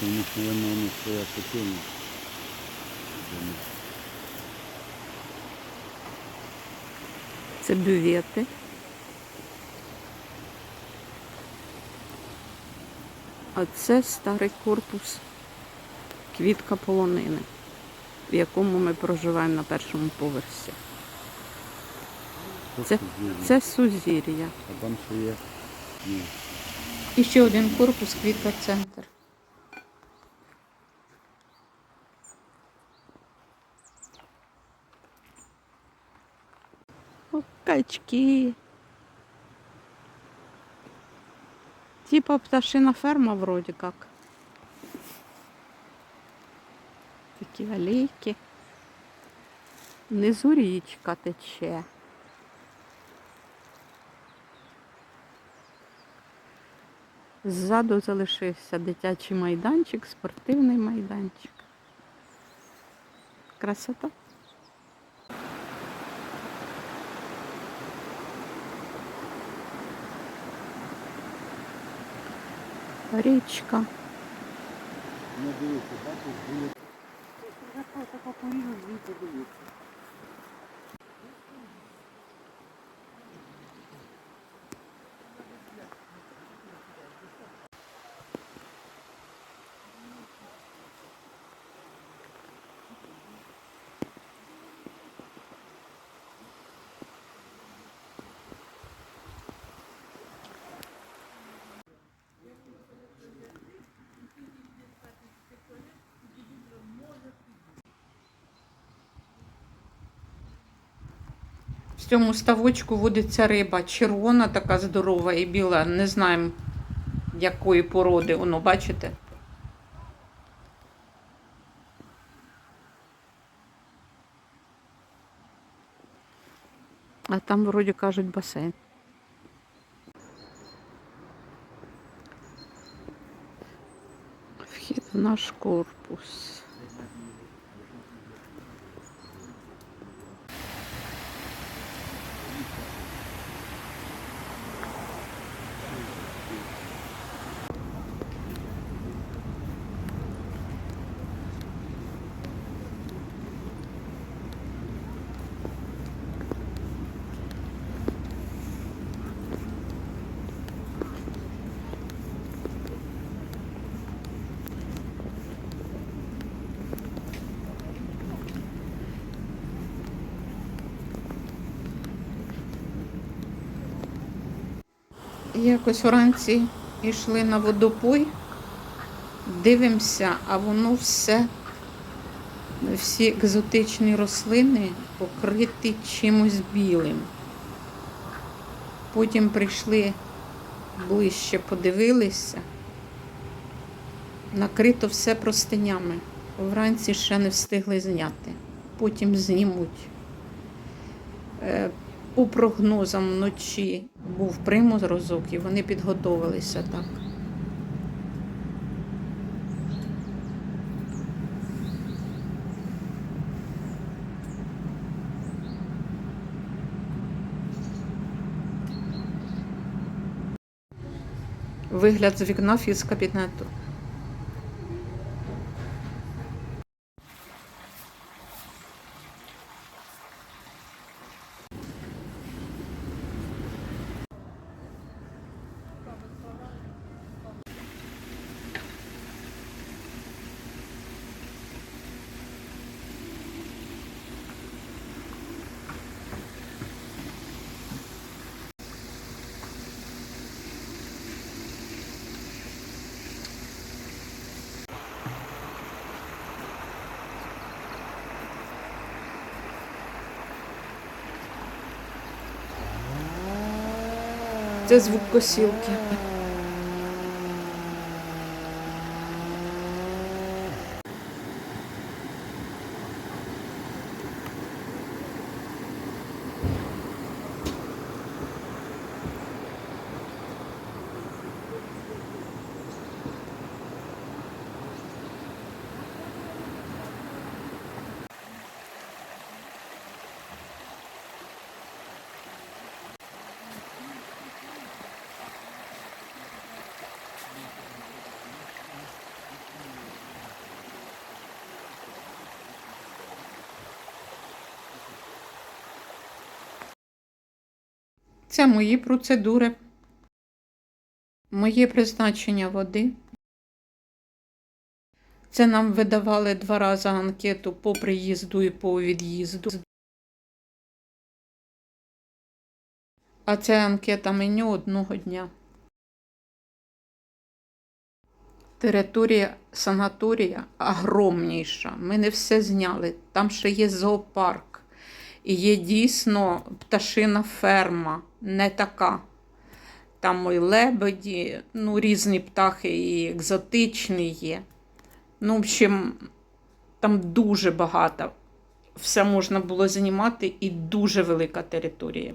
Тому що я маю своя котельня. Це бювети. А це старий корпус квітка полонини, в якому ми проживаємо на першому поверсі. Це, це сузір'я. А там ще є. І ще один корпус, квітка центр. Качки. Типа пташина ферма вроде как. Такі алейки. Внизу річка тече. Ззаду залишився дитячий майданчик, спортивний майданчик. Красота. Річка. Ну дивіться, бачиш, були. Така поріжу, звідси дивіться. В цьому ставочку водиться риба червона, така здорова і біла. Не знаємо якої породи. Воно, бачите? А там вроді кажуть басейн. Вхід в наш корпус. Якось вранці йшли на водопой, дивимося, а воно все, всі екзотичні рослини покриті чимось білим. Потім прийшли ближче, подивилися. Накрито все простинями. Вранці ще не встигли зняти. Потім знімуть. По прогнозам вночі був приморозок, і вони підготовилися так. Вигляд з вікна фізкабінету. Це звук косілки. Це мої процедури, моє призначення води. Це нам видавали два рази анкету по приїзду і по від'їзду. А це анкета меню одного дня. Територія санаторія огромніша. Ми не все зняли. Там ще є зоопарк. І є дійсно пташина ферма, не така. Там і лебеді, ну, різні птахи, і екзотичні є. Ну, в общем, там дуже багато. Все можна було знімати і дуже велика територія.